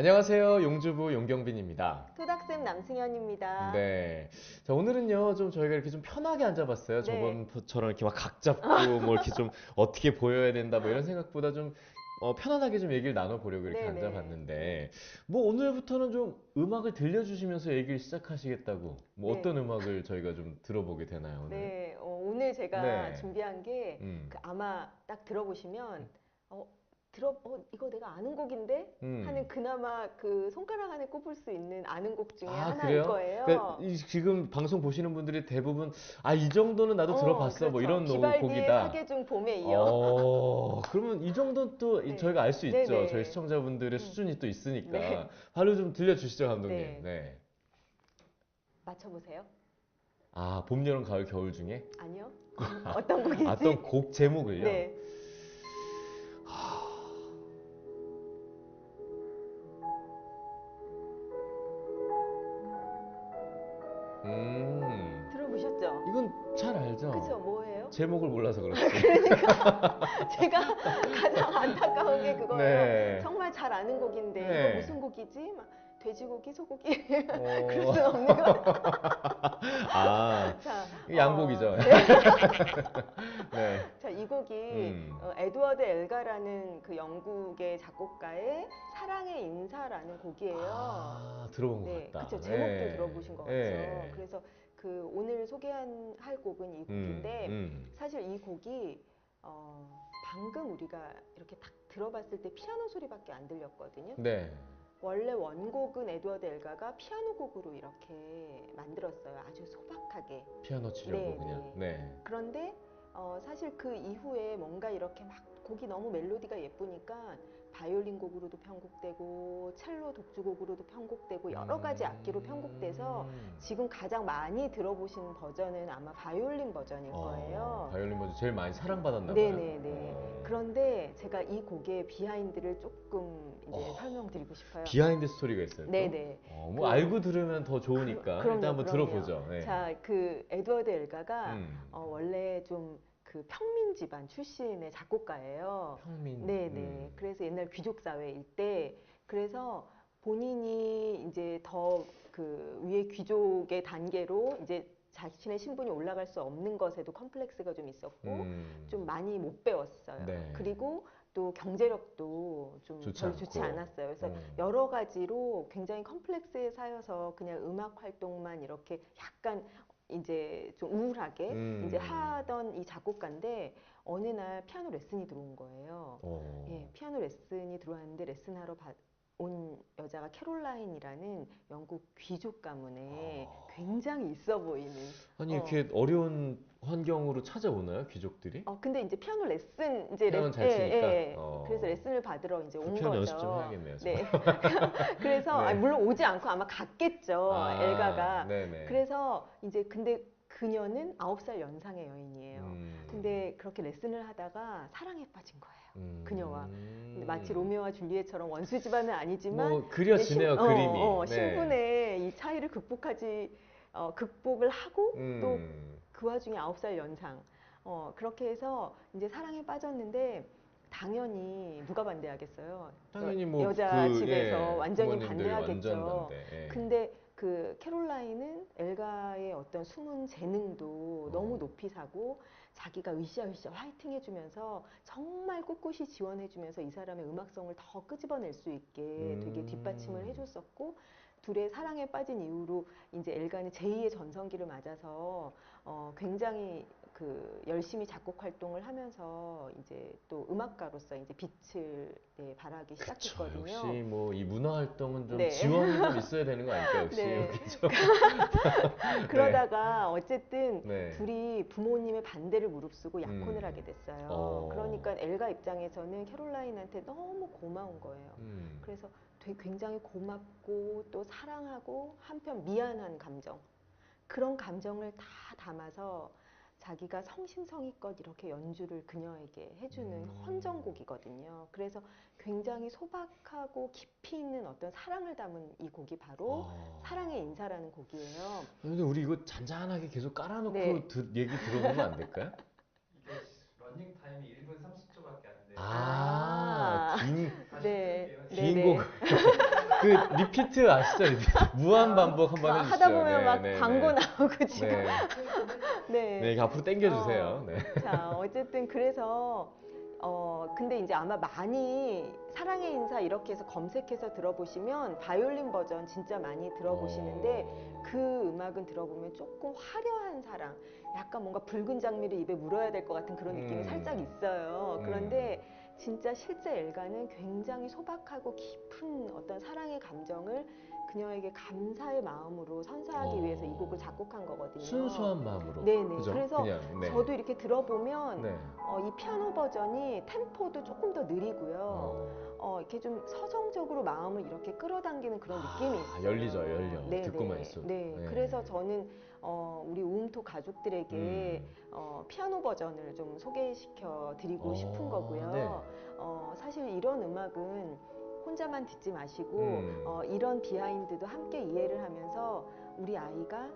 안녕하세요. 용주부 용경빈입니다. 토닥쌤 남승현입니다. 네. 자, 오늘은요, 좀 저희가 이렇게 좀 편하게 앉아봤어요. 네. 저번처럼 이렇게 막 각 잡고, 뭐 이렇게 좀 어떻게 보여야 된다, 뭐 이런 생각보다 좀 어, 편안하게 좀 얘기를 나눠보려고 이렇게 네네. 앉아봤는데, 뭐 오늘부터는 좀 음악을 들려주시면서 얘기를 시작하시겠다고, 뭐 네. 어떤 음악을 저희가 좀 들어보게 되나요, 오늘? 네, 어, 오늘 제가 네. 준비한 게 음. 그 아마 딱 들어보시면 어, 들어 어, 이거 내가 아는 곡인데 음. 하는 그나마 그 손가락 안에 꼽을 수 있는 아는 곡 중에 아, 하나일 그래요? 거예요. 그러니까 이- 지금 방송 보시는 분들이 대부분, 아, 이 정도는 나도 어, 들어봤어, 뭐 그렇죠. 이런 비발디의 곡이다. 사계 중 봄에 이어. 어, 그러면 이 정도는 또 네. 저희가 알 수 있죠. 네네. 저희 시청자분들의 음. 수준이 또 있으니까. 네. 바로 좀 들려주시죠, 감독님. 네. 네. 맞춰보세요. 아, 봄, 여름, 가을, 겨울 중에 아니요? 어떤 곡인지? 어떤 곡 제목을요? 네. 잘 알죠? 그쵸, 뭐예요? 제목을 몰라서 그렇지. 제가 가장 안타까운 게 그거예요. 네. 정말 잘 아는 곡인데 네. 이거 무슨 곡이지? 막 돼지고기, 소고기 어, 그럴 수 없는 거. 아, 자, 양곡이죠. 어, 네. 자, 이 곡이 음. 어, 에드워드 엘가라는 그 영국의 작곡가의 사랑의 인사라는 곡이에요. 아, 들어본 것 네, 같다. 그쵸. 제목도 네. 들어보신 것 같죠. 네. 그래서 그 오늘 소개한 할 곡은 이 음, 곡인데 음. 사실 이 곡이 어, 방금 우리가 이렇게 딱 들어봤을 때 피아노 소리밖에 안 들렸거든요. 네. 원래 원곡은 에드워드 엘가가 피아노 곡으로 이렇게 만들었어요. 아주 소박하게. 피아노 치려고 네, 그냥. 네. 네. 그런데 어, 사실 그 이후에 뭔가 이렇게 막 곡이 너무 멜로디가 예쁘니까 바이올린 곡으로도 편곡되고 첼로 독주곡으로도 편곡되고 여러 가지 악기로 편곡돼서 음. 지금 가장 많이 들어보신 버전은 아마 바이올린 버전일 어, 거예요. 바이올린 버전 제일 많이 사랑받았나 봐요. 네네네. 어. 그런데 제가 이 곡의 비하인드를 조금 이제 어. 설명드리고 싶어요. 비하인드 스토리가 있어요. 또? 네네. 어, 뭐 그- 알고 들으면 더 좋으니까 그 럼요, 일단 한번 그럼요. 들어보죠. 네. 자, 그 에드워드 엘가가 음. 어, 원래 좀 그 평민 집안 출신의 작곡가예요. 평민. 네네. 음. 그래서 옛날 귀족 사회일 때 그래서 본인이 이제 더 그 위에 귀족의 단계로 이제 자신의 신분이 올라갈 수 없는 것에도 컴플렉스가 좀 있었고 음. 좀 많이 못 배웠어요. 네. 그리고 또 경제력도 좀 좋지 별로 좋지. 않았어요. 그래서 음. 여러 가지로 굉장히 컴플렉스에 쌓여서 그냥 음악 활동만 이렇게 약간 이제 좀 우울하게 음. 이제 하던 이 작곡가인데 어느 날 피아노 레슨이 들어온 거예요. 어. 예, 피아노 레슨이 들어왔는데 레슨하러 바- 온 여자가 캐롤라인이라는 영국 귀족 가문에 어. 굉장히 있어 보이는. 아니 어. 이렇게 어 려운 환경으로 찾아오나요 귀족들이? 어 근데 이제 피아노 레슨 이제 피아노는 잘 예, 치니까? 예. 어. 그래서 레슨을 받으러 이제 그온 피아노 거죠. 연습 좀 해야겠네요. 저. 네. 그래서 네. 아니, 물론 오지 않고 아마 갔겠죠. 아, 엘가가. 네네. 그래서 이제 근데 그녀는 아홉 살 연상의 여인이에요. 음. 근데 그렇게 레슨을 하다가 사랑에 빠진 거예요. 음. 그녀와. 근데 마치 로미오와 줄리엣처럼 원수 집안은 아니지만 뭐 그려지네요 신- 그림이. 어, 어, 네. 신분의 이 차이를 극복하지 어, 극복을 하고 또 음. 그 와중에 아홉 살 연상. 어, 그렇게 해서 이제 사랑에 빠졌는데 당연히 누가 반대하겠어요. 당연히 여- 뭐 여자 그, 집에서 예, 완전히 반대하겠죠. 완전 반대. 예. 근데 그 캐롤라인은 엘가의 어떤 숨은 재능도 어. 너무 높이 사고 자기가 으쌰으쌰 화이팅 해주면서 정말 꿋꿋이 지원해주면서 이 사람의 음악성을 더 끄집어낼 수 있게 되게 음. 뒷받침을 해줬었고 둘의 사랑에 빠진 이후로 이제 엘가는 제2의 전성기를 맞아서 어, 굉장히 그 열심히 작곡 활동을 하면서 이제 또 음악가로서 이제 빛을 네, 발하기 그쵸. 시작했거든요. 역시 뭐 이 문화 활동은 좀 네. 지원이 좀 있어야 되는 거 아닐까 역시 네. 그러다가 어쨌든 네. 둘이 부모님의 반대를 무릅쓰고 약혼을 음. 하게 됐어요. 어. 그러니까 엘가 입장에서는 캐롤라인한테 너무 고마운 거예요. 음. 그래서 되게 굉장히 고맙고 또 사랑하고 한편 미안한 감정 그런 감정을 다 담아서 자기가 성심성의껏 이렇게 연주를 그녀에게 해주는 음. 헌정곡이거든요. 그래서 굉장히 소박하고 깊이 있는 어떤 사랑을 담은 이 곡이 바로 아. 사랑의 인사라는 곡이에요. 근데 우리 이거 잔잔하게 계속 깔아놓고 네. 드- 얘기 들어보면 안 될까요? 이게 러닝 타임이 1분 30초밖에 안 돼요. 아, 긴, 네. 긴 네네. 곡. 그 리피트 아시죠? 리피트. 무한 반복 한번 막 해주시죠. 하다 보면 네, 막 네, 광고 네. 나오고 지금. 네. 네. 앞으로 당겨주세요. 어. 네. 자, 어쨌든 그래서 어 근데 이제 아마 많이 사랑의 인사 이렇게 해서 검색해서 들어보시면 바이올린 버전 진짜 많이 들어보시는데 어. 그 음악은 들어보면 조금 화려한 사랑, 약간 뭔가 붉은 장미를 입에 물어야 될 것 같은 그런 느낌이 음. 살짝 있어요. 음. 그런데 진짜 실제 엘가는 굉장히 소박하고 깊은 어떤 사랑의 감정을 그녀에게 감사의 마음으로 선사하기 어. 위해서 이 곡을 작곡한 거거든요. 순수한 마음으로. 네네. 그죠? 그래서 그냥, 네. 저도 이렇게 들어보면 네. 어, 이 피아노 버전이 템포도 조금 더 느리고요. 어. 어, 이렇게 좀 서정적으로 마음을 이렇게 끌어당기는 그런 느낌이 아, 있어요. 열리죠, 열려. 네, 듣고만 네, 있어도. 네. 네. 그래서 저는 어, 우리 우음토 가족들에게 음. 어, 피아노 버전을 좀 소개시켜 드리고 어, 싶은 거고요. 네. 어, 사실 이런 음악은 혼자만 듣지 마시고 음. 어, 이런 비하인드도 함께 이해를 하면서 우리 아이가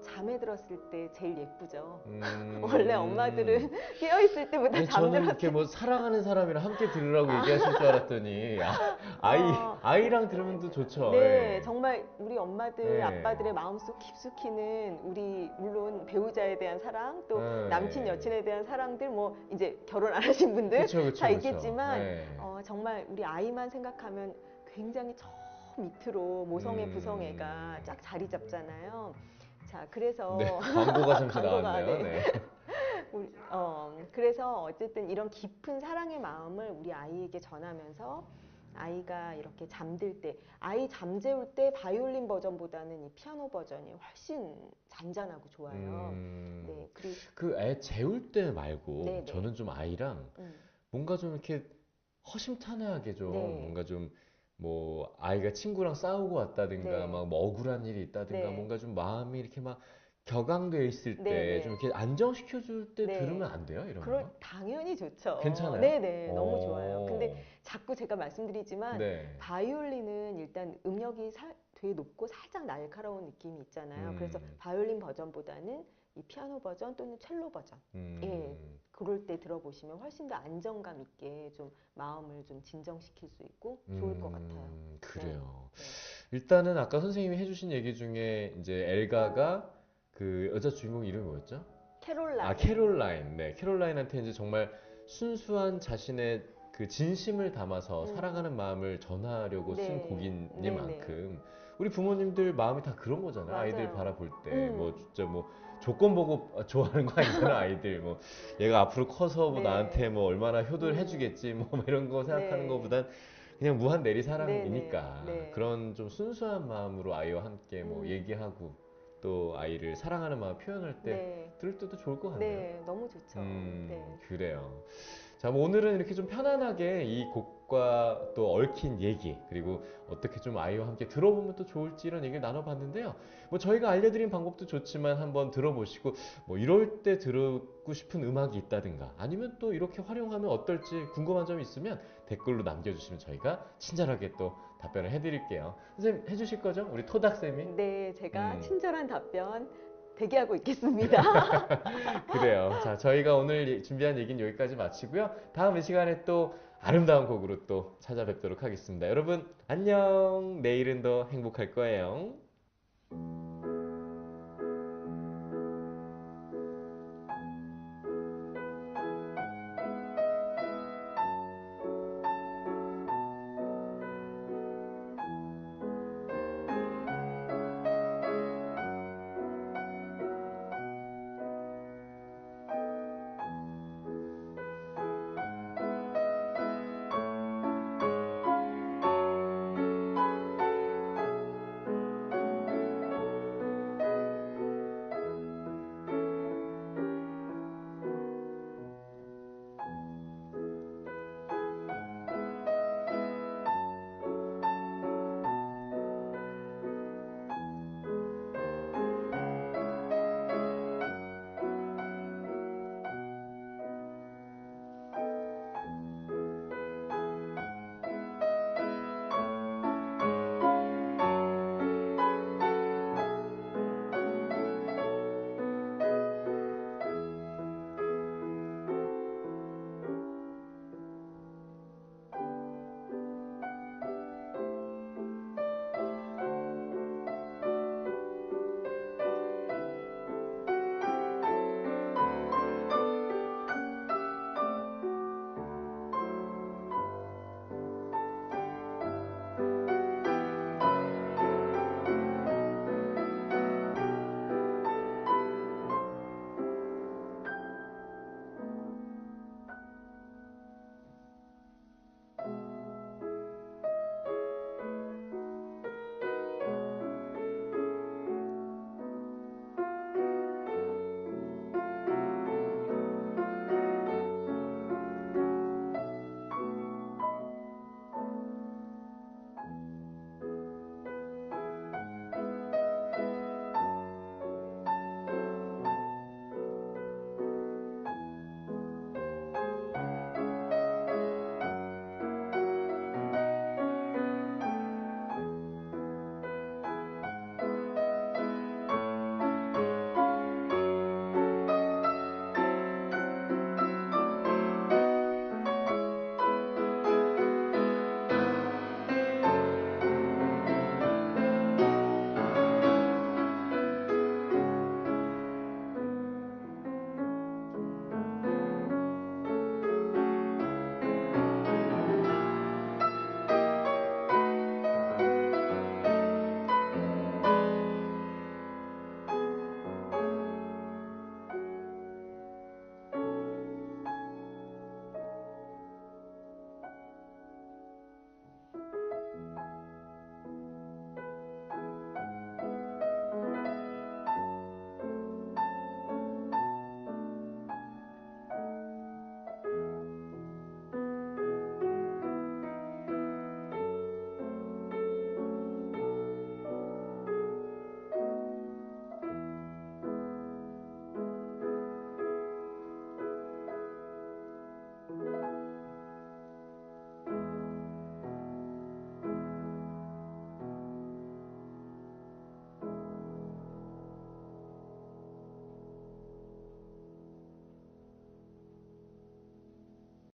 잠에 들었을 때 제일 예쁘죠. 음. 원래 엄마들은 깨어 있을 때보다 아니, 저는 잠들었을 이렇게 뭐 사랑하는 사람이랑 함께 들으라고 얘기하실 줄 알았더니 아, 아이 어. 아이랑 들으면 또 좋죠. 네, 예. 정말 우리 엄마들, 네. 아빠들의 마음속 깊숙이는 우리 물론 배우자에 대한 사랑, 또 네. 남친 여친에 대한 사랑들, 뭐 이제 결혼 안 하신 분들 그쵸, 그쵸, 다 그쵸. 있겠지만 네. 어, 정말 우리 아이만 생각하면 굉장히 저 밑으로 모성애 음. 부성애가 쫙 자리 잡잖아요. 자, 그래서 네, 광고가 잠시 광고가, 나왔네요. 네. 네. 우리, 어, 그래서 어쨌든 이런 깊은 사랑의 마음을 우리 아이에게 전하면서 아이가 이렇게 잠들 때, 아이 잠재울 때 바이올린 버전보다는 이 피아노 버전이 훨씬 잔잔하고 좋아요. 음, 네, 그리고 그애 재울 때 말고 네, 네. 저는 좀 아이랑 음, 뭔가 좀 이렇게 허심탄회하게 좀 네. 뭔가 좀 뭐 아이가 친구랑 싸우고 왔다든가 네. 막뭐 억울한 일이 있다든가 네. 뭔가 좀 마음이 이렇게 막 격앙돼 있을 네, 때 네. 좀 이렇게 안정시켜 줄때 네. 들으면 안 돼요? 이런 그럴 거? 당연히 좋죠. 괜찮아요? 네네, 너무 오. 좋아요. 근데 자꾸 제가 말씀드리지만 네. 바이올린은 일단 음역이 살- 되게 높고 살짝 날카로운 느낌이 있잖아요. 그래서 음. 바이올린 버전보다는 이 피아노 버전 또는 첼로 버전 음, 예. 그럴 때 들어보시면 훨씬 더 안정감 있게 좀 마음을 좀 진정시킬 수 있고 좋을 것 음, 같아요. 그래요. 네. 일단은 아까 선생님이 해주신 얘기 중에 이제 엘가가 그 여자 주인공 이름이 뭐였죠? 캐롤라인. 아, 캐롤라인. 네, 캐롤라인한테 이제 정말 순수한 자신의 그 진심을 담아서 음. 사랑하는 마음을 전하려고 쓴 네. 곡이니만큼 우리 부모님들 마음이 다 그런 거잖아요. 맞아요. 아이들 바라볼 때 음. 뭐 진짜 뭐 조건 보고 좋아하는 거 아니잖아, 아이들. 뭐 얘가 앞으로 커서 뭐 네. 나한테 뭐 얼마나 효도를 음. 해주겠지 뭐 이런 거 생각하는 네. 것보단 그냥 무한 내리 사랑이니까 네, 네, 네. 그런 좀 순수한 마음으로 아이와 함께 뭐 음. 얘기하고 또 아이를 사랑하는 마음 표현할 때 네. 들을 때도 좋을 것 같네요. 네, 너무 좋죠. 음, 네. 그래요. 자, 뭐 오늘은 이렇게 좀 편안하게 이 곡과 또 얽힌 얘기, 그리고 어떻게 좀 아이와 함께 들어보면 또 좋을지 이런 얘기를 나눠봤는데요. 뭐 저희가 알려드린 방법도 좋지만 한번 들어보시고, 뭐 이럴 때 듣고 싶은 음악이 있다든가, 아니면 또 이렇게 활용하면 어떨지 궁금한 점이 있으면 댓글로 남겨주시면 저희가 친절하게 또 답변을 해드릴게요. 선생님 해주실 거죠? 우리 토닥 쌤이? 네, 제가 음. 친절한 답변 대기하고 있겠습니다. 그래요. 자, 저희가 오늘 예- 준비한 얘기는 여기까지 마치고요. 다음 이 시간에 또 아름다운 곡으로 또 찾아뵙도록 하겠습니다. 여러분, 안녕. 내일은 더 행복할 거예요.